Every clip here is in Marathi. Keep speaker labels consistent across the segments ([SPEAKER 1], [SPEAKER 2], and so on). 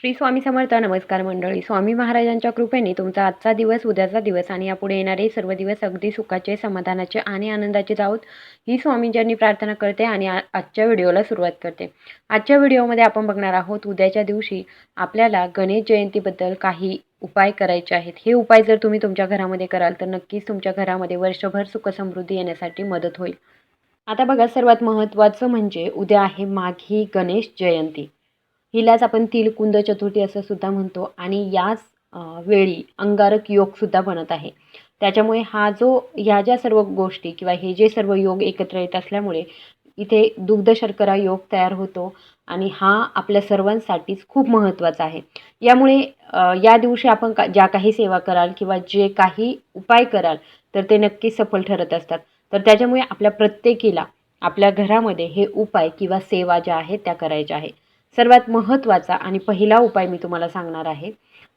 [SPEAKER 1] श्री स्वामी समर्थ नमस्कार मंडळी. स्वामी महाराजांच्या कृपेने तुमचा आजचा दिवस उद्याचा दिवस आणि यापुढे येणारे सर्व दिवस अगदी सुखाचे समाधानाचे आणि आनंदाचे जाऊत ही स्वामींच्यांनी प्रार्थना करते आणि आजच्या व्हिडिओला सुरुवात करते. आजच्या व्हिडिओमध्ये आपण बघणार आहोत उद्याच्या दिवशी आपल्याला गणेश जयंतीबद्दल काही उपाय करायचे आहेत. हे उपाय जर तुम्ही तुमच्या घरामध्ये कराल तर नक्कीच तुमच्या घरामध्ये वर्षभर सुखसमृद्धी येण्यासाठी मदत होईल. आता बघा सर्वात महत्त्वाचं म्हणजे उद्या आहे माघी गणेश जयंती. हिलाच आपण तिलकुंद चतुर्थी असं सुद्धा म्हणतो. आणि याच वेळी अंगारक योगसुद्धा बनत आहे. त्याच्यामुळे हा जो ह्या ज्या सर्व गोष्टी किंवा हे जे सर्व योग एकत्र येत असल्यामुळे इथे दुग्ध शर्करा योग तयार होतो. आणि हा आपल्या सर्वांसाठीच खूप महत्त्वाचा आहे. यामुळे या दिवशी आपण का ज्या काही सेवा कराल किंवा जे काही उपाय कराल तर ते नक्की सफल ठरत असतात. तर त्याच्यामुळे आपल्या प्रत्येकीला आपल्या घरामध्ये हे उपाय किंवा सेवा ज्या आहेत त्या करायच्या आहे सर्वात महत्त्वाचा आणि पहिला उपाय मी तुम्हाला सांगणार आहे.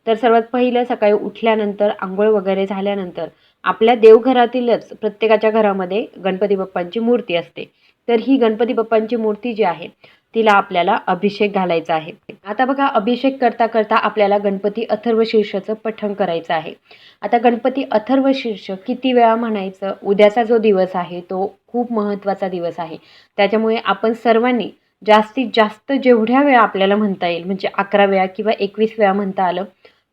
[SPEAKER 1] तर सर्वात पहिलं सकाळी उठल्यानंतर आंघोळ वगैरे झाल्यानंतर आपल्या देवघरातीलच प्रत्येकाच्या घरामध्ये गणपती बाप्पांची मूर्ती असते. तर ही गणपती बाप्पांची मूर्ती जी आहे तिला आपल्याला अभिषेक घालायचा आहे. आता बघा अभिषेक करता करता आपल्याला गणपती अथर्व शीर्षचं पठण करायचं आहे. आता गणपती अथर्व शीर्ष किती वेळा म्हणायचं? उद्याचा जो दिवस आहे तो खूप महत्त्वाचा दिवस आहे. त्याच्यामुळे आपण सर्वांनी जास्तीत जास्त जेवढ्या वेळा आपल्याला म्हणता येईल म्हणजे अकरा वेळा किंवा एकवीस वेळा म्हणता आलं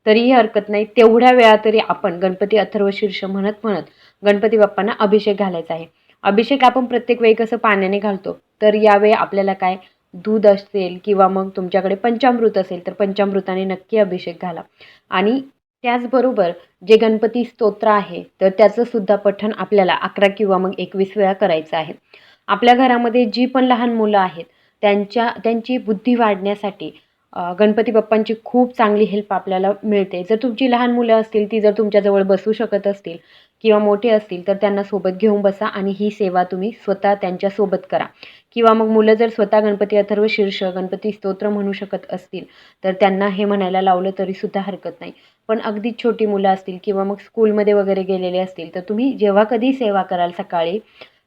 [SPEAKER 1] तरीही हरकत नाही. तेवढ्या वेळा तरी आपण गणपती अथर्व शीर्ष म्हणत म्हणत गणपती बाप्पांना अभिषेक घालायचा आहे. अभिषेक आपण प्रत्येक वेळी कसं पाण्याने घालतो तर यावेळी आपल्याला काय? दूध असेल किंवा मग तुमच्याकडे पंचामृत असेल तर पंचामृताने नक्की अभिषेक घाला. आणि त्याचबरोबर जे गणपती स्तोत्र आहे तर त्याचं सुद्धा पठण आपल्याला अकरा किंवा मग एकवीस वेळा करायचं आहे. आपल्या घरामध्ये जी पण लहान मुलं आहेत त्यांच्या त्यांची बुद्धी वाढण्यासाठी गणपती बाप्पांची खूप चांगली हेल्प आपल्याला मिळते. जर तुमची लहान मुलं असतील ती जर तुमच्याजवळ बसू शकत असतील किंवा मोठे असतील तर त्यांना सोबत घेऊन बसा आणि ही सेवा तुम्ही स्वतः त्यांच्यासोबत करा. किंवा मग मुलं जर स्वतः गणपती अथर्व शीर्ष गणपती स्तोत्र म्हणू शकत असतील तर त्यांना हे म्हणायला लावलं तरीसुद्धा हरकत नाही. पण अगदी छोटी मुलं असतील किंवा मग स्कूलमध्ये वगैरे गेलेले असतील तर तुम्ही जेव्हा कधी सेवा कराल सकाळी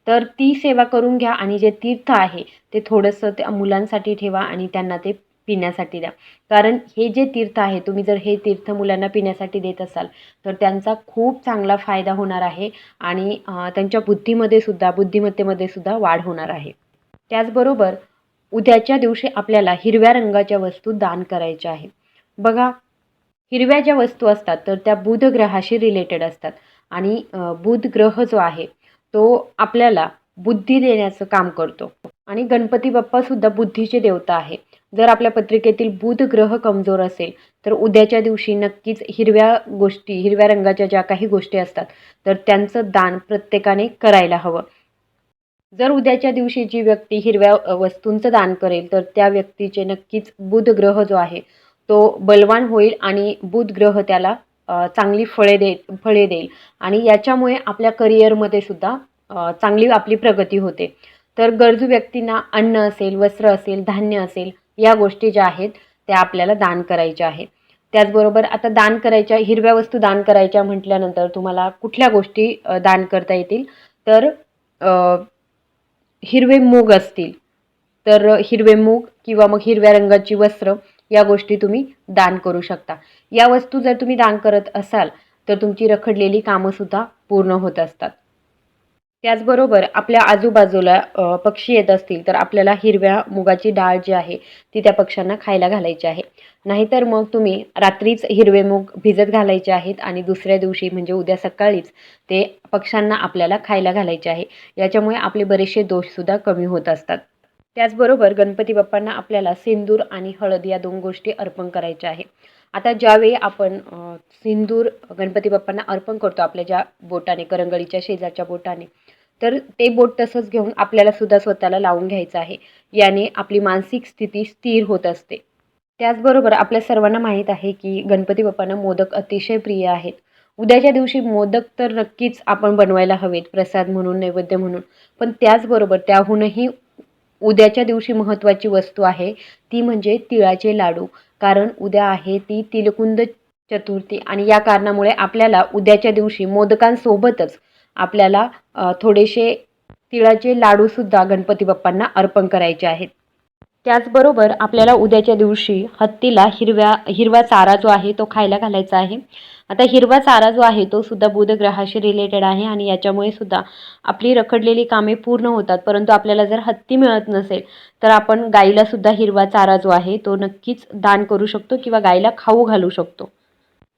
[SPEAKER 1] तर ती सेवा करून घ्या आणि जे तीर्थ आहे ते थोडंसं त्या मुलांसाठी ठेवा आणि त्यांना ते पिण्यासाठी द्या. कारण हे जे तीर्थ आहे तुम्ही जर हे तीर्थ मुलांना पिण्यासाठी देत असाल तर त्यांचा खूप चांगला फायदा होणार आहे आणि त्यांच्या बुद्धीमध्ये सुद्धा बुद्धिमत्तेमध्ये सुद्धा वाढ होणार आहे. त्याचबरोबर उद्याच्या दिवशी आपल्याला हिरव्या रंगाच्या वस्तू दान करायच्या आहे बघा हिरव्या ज्या वस्तू असतात तर त्या बुध ग्रहाशी रिलेटेड असतात. आणि बुध ग्रह जो आहे तो आपल्याला बुद्धी देण्याचं काम करतो. आणि गणपती बाप्पा सुद्धा बुद्धीचे देवता आहे. जर आपल्या पत्रिकेतील बुध ग्रह कमजोर असेल तर उद्याच्या दिवशी नक्कीच हिरव्या गोष्टी हिरव्या रंगाच्या ज्या काही गोष्टी असतात तर त्यांचं दान प्रत्येकाने करायला हवं. जर उद्याच्या दिवशी जी व्यक्ती हिरव्या वस्तूंचं दान करेल तर त्या व्यक्तीचे नक्कीच बुध ग्रह जो आहे तो बलवान होईल आणि बुध ग्रह त्याला चांगली फळे दे फळे देईल. आणि याच्यामुळे आपल्या करिअरमध्ये सुद्धा चांगली आपली प्रगती होते. तर गरजू व्यक्तींना अन्न असेल वस्त्र असेल धान्य असेल या गोष्टी ज्या आहेत त्या आपल्याला दान करायच्या आहेत. त्याचबरोबर आता दान करायच्या हिरव्या वस्तू दान करायच्या म्हटल्यानंतर तुम्हाला कुठल्या गोष्टी दान करता येतील? तर हिरवे मूग असतील. तर हिरवे मूग किंवा मग हिरव्या रंगाची वस्त्र या गोष्टी तुम्ही दान करू शकता. या वस्तू जर तुम्ही दान करत असाल तर तुमची रखडलेली कामंसुद्धा पूर्ण होत असतात. त्याचबरोबर आपल्या आजूबाजूला पक्षी येत असतील तर आपल्याला हिरव्या मुगाची डाळ जी आहे ती त्या पक्ष्यांना खायला घालायची आहे. नाहीतर मग तुम्ही रात्रीच हिरवे मूग भिजत घालायचे आहेत आणि दुसऱ्या दिवशी म्हणजे उद्या सकाळीच ते पक्ष्यांना आपल्याला खायला घालायचे आहे. याच्यामुळे आपले बरेचसे दोषसुद्धा कमी होत असतात. त्याचबरोबर गणपती बाप्पांना आपल्याला सिंदूर आणि हळद या दोन गोष्टी अर्पण करायच्या आहे. आता ज्यावेळी आपण सिंदूर गणपती बाप्पांना अर्पण करतो आपल्या ज्या बोटाने करंगळीच्या शेजारच्या बोटाने तर ते बोट तसंच घेऊन आपल्याला सुद्धा स्वतःला लावून घ्यायचं आहे. याने आपली मानसिक स्थिती स्थिर होत असते. त्याचबरोबर आपल्या सर्वांना माहीत आहे की गणपती बाप्पांना मोदक अतिशय प्रिय आहेत. उद्याच्या दिवशी मोदक तर नक्कीच आपण बनवायला हवेत प्रसाद म्हणून नैवेद्य म्हणून. पण त्याचबरोबर त्याहूनही उद्याच्या दिवशी महत्त्वाची वस्तू आहे ती म्हणजे तिळाचे लाडू. कारण उद्या आहे ती तिलकुंद चतुर्थी आणि या कारणामुळे आपल्याला उद्याच्या दिवशी मोदकांसोबतच आपल्याला थोडेसे तिळाचे लाडूसुद्धा गणपती बाप्पांना अर्पण करायचे आहेत. त्याचबरोबर आपल्याला उद्याच्या दिवशी हत्तीला हिरव्या हिरवा चारा जो आहे तो खायला घालायचा आहे. आता हिरवा चारा जो आहे तो सुद्धा बुध ग्रहाशी रिलेटेड आहे आणि याच्यामुळे सुद्धा आपली रखडलेली कामे पूर्ण होतात. परंतु आपल्याला जर हत्ती मिळत नसेल तर आपण गाईला सुद्धा हिरवा चारा जो आहे तो नक्कीच दान करू शकतो किंवा गाईला खाऊ घालू शकतो.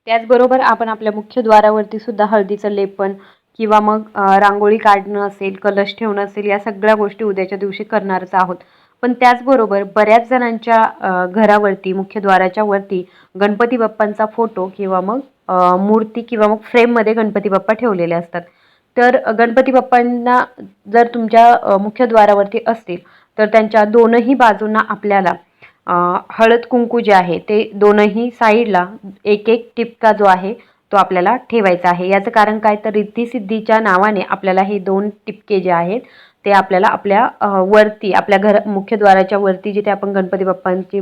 [SPEAKER 1] त्याचबरोबर आपण आपल्या मुख्य द्वारावरती सुद्धा हळदीचं लेपन किंवा मग रांगोळी काढणं असेल कलश ठेवणं असेल या सगळ्या गोष्टी उद्याच्या दिवशी करणारच आहोत. पण त्याचबरोबर बऱ्याच जणांच्या घरावरती मुख्यद्वाराच्या वरती गणपती बाप्पांचा फोटो किंवा मग मूर्ती किंवा मग फ्रेममध्ये गणपती बाप्पा ठेवलेले असतात. तर गणपती बाप्पांना जर तुमच्या मुख्यद्वारावरती असतील तर त्यांच्या दोनही बाजूंना आपल्याला हळद कुंकू जे आहे ते दोनही साईडला एक एक टिपका जो आहे तो आपल्याला ठेवायचा आहे. याचं कारण काय? तर रिद्धिसिद्धीच्या नावाने आपल्याला हे दोन टिपके जे आहेत ते आपल्याला आपल्या वरती आपल्या घर मुख्यद्वाराच्या वरती जिथे आपण गणपती बाप्पांची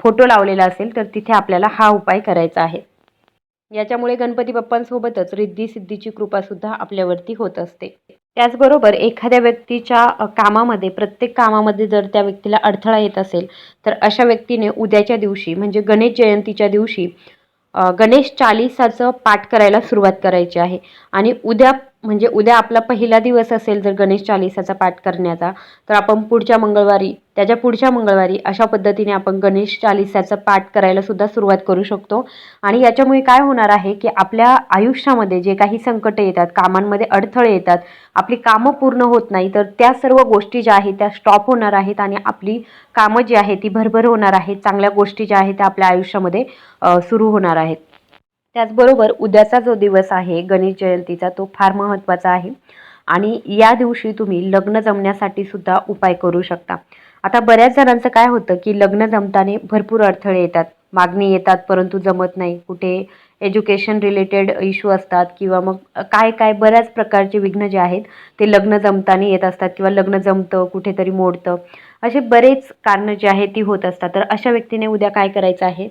[SPEAKER 1] फोटो लावलेला असेल तर तिथे आपल्याला हा उपाय करायचा आहे. याच्यामुळे गणपती बाप्पांसोबतच रिद्धी सिद्धीची कृपासुद्धा आपल्यावरती होत असते. त्याचबरोबर एखाद्या व्यक्तीच्या कामामध्ये प्रत्येक कामामध्ये जर त्या व्यक्तीला अडथळा येत असेल तर अशा व्यक्तीने उद्याच्या दिवशी म्हणजे गणेश जयंतीच्या दिवशी गणेश चालिसाचं पाठ करायला सुरुवात करायची आहे. आणि उद्या म्हणजे उद्या आपला पहिला दिवस असेल जर गणेश चालिसाचा पाठ करण्याचा तर आपण पुढच्या मंगळवारी त्याच्या पुढच्या मंगळवारी अशा पद्धतीने आपण गणेश चालिसाचा पाठ करायला सुद्धा सुरुवात करू शकतो. आणि याच्यामुळे काय होणार आहे की आपल्या आयुष्यामध्ये जे काही संकट येतात कामांमध्ये अडथळे येतात आपली कामं पूर्ण होत नाही तर त्या सर्व गोष्टी ज्या आहेत त्या स्टॉप होणार आहेत आणि आपली कामं जी आहेत ती भरभर होणार आहेत. चांगल्या गोष्टी ज्या आहेत त्या आपल्या आयुष्यामध्ये सुरू होणार आहेत. त्याचबरोबर उद्याचा जो दिवस आहे गणेश जयंतीचा तो फार महत्त्वाचा आहे. आणि या दिवशी तुम्ही लग्न जमण्यासाठी सुद्धा उपाय करू शकता. आता बऱ्याच जणांचं काय होतं की लग्न जमताना भरपूर अडथळे येतात. मागणी येतात परंतु जमत नाही. कुठे एज्युकेशन रिलेटेड इश्यू असतात किंवा मग काय काय बऱ्याच प्रकारचे विघ्न जे आहेत ते लग्न जमताना येत असतात किंवा लग्न जमतं कुठेतरी मोडतं. असे बरेच कारणं जे आहेत ती होत असतात. तर अशा व्यक्तीने उद्या काय करायचं आहे?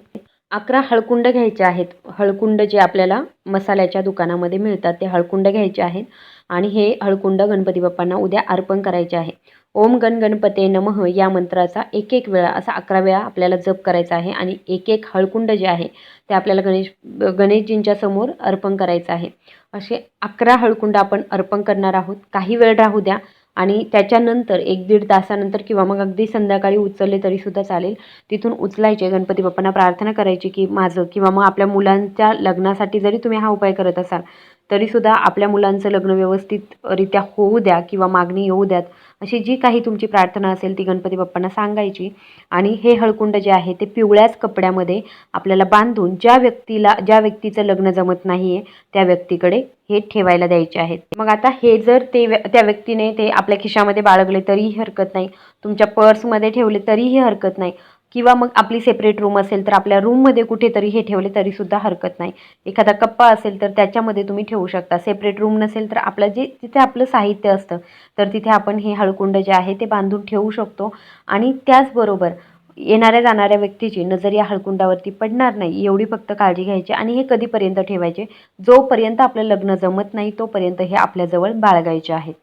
[SPEAKER 1] अकरा हळकुंड घ्यायचे आहेत. हळकुंड जे आपल्याला मसाल्याच्या दुकानामध्ये मिळतात ते हळकुंड घ्यायचे आहेत आणि हे हळकुंड गणपती बाप्पांना उद्या अर्पण करायचे आहे. ओम गण गणपते नमः या मंत्राचा एक एक वेळा असा अकरा वेळा आपल्याला जप करायचा आहे आणि एक एक हळकुंड जे आहे ते आपल्याला गणेश गणेशजींच्या समोर अर्पण करायचं आहे. असे अकरा हळकुंड आपण अर्पण करणार आहोत. काही वेळ राहू द्या. आणि त्याच्यानंतर एक दीड तासानंतर किंवा मग अगदी संध्याकाळी उचलले तरीसुद्धा चालेल. तिथून उचलायचे. गणपती बाप्पांना प्रार्थना करायची की माझं किंवा मग आपल्या मुलांच्या लग्नासाठी जरी तुम्ही हा उपाय करत असाल तरीसुद्धा आपल्या मुलांचं लग्न व्यवस्थितरित्या होऊ द्या किंवा मागणी येऊ द्यात अशी जी काही तुमची प्रार्थना असेल ती गणपती बाप्पांना सांगायची. आणि हे हळकुंड जे आहे ते पिवळ्याच कपड्यामध्ये आपल्याला बांधून ज्या व्यक्तीला ज्या व्यक्तीचं लग्न जमत नाही आहे त्या व्यक्तीकडे हे ठेवायला द्यायचे आहेत. मग आता हे जर ते व्य- त्या व्यक्तीने ते आपल्या खिशामध्ये बाळगले तरीही हरकत नाही. तुमच्या पर्समध्ये ठेवले तरीही हरकत नाही. किंवा मग आपली सेपरेट रूम असेल तर आपल्या रूममध्ये कुठेतरी हे ठेवले तरीसुद्धा हरकत नाही. एखादा कप्पा असेल तर त्याच्यामध्ये तुम्ही ठेवू शकता. सेपरेट रूम नसेल तर आपलं जे तिथे आपलं साहित्य असतं तर तिथे आपण हे हळकुंड जे आहे ते बांधून ठेवू शकतो. आणि त्याचबरोबर येणाऱ्या जाणाऱ्या व्यक्तीची नजर या हळकुंडावरती पडणार नाही. एवढी फक्त काळजी घ्यायची आणि हे कधीपर्यंत ठेवायचे? जोपर्यंत आपलं लग्न जमत नाही तोपर्यंत हे आपल्याजवळ बाळगायचे आहेत.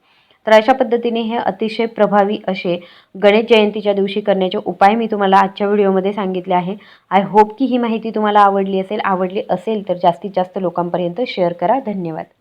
[SPEAKER 1] तर अशा पद्धतीने हे अतिशय प्रभावी असे गणेश जयंतीच्या दिवशी करण्याचे उपाय मी तुम्हाला आजच्या व्हिडिओमध्ये सांगितले आहे. आय होप की ही माहिती तुम्हाला आवडली असेल. आवडली असेल तर जास्तीत जास्त लोकांपर्यंत शेअर करा. धन्यवाद.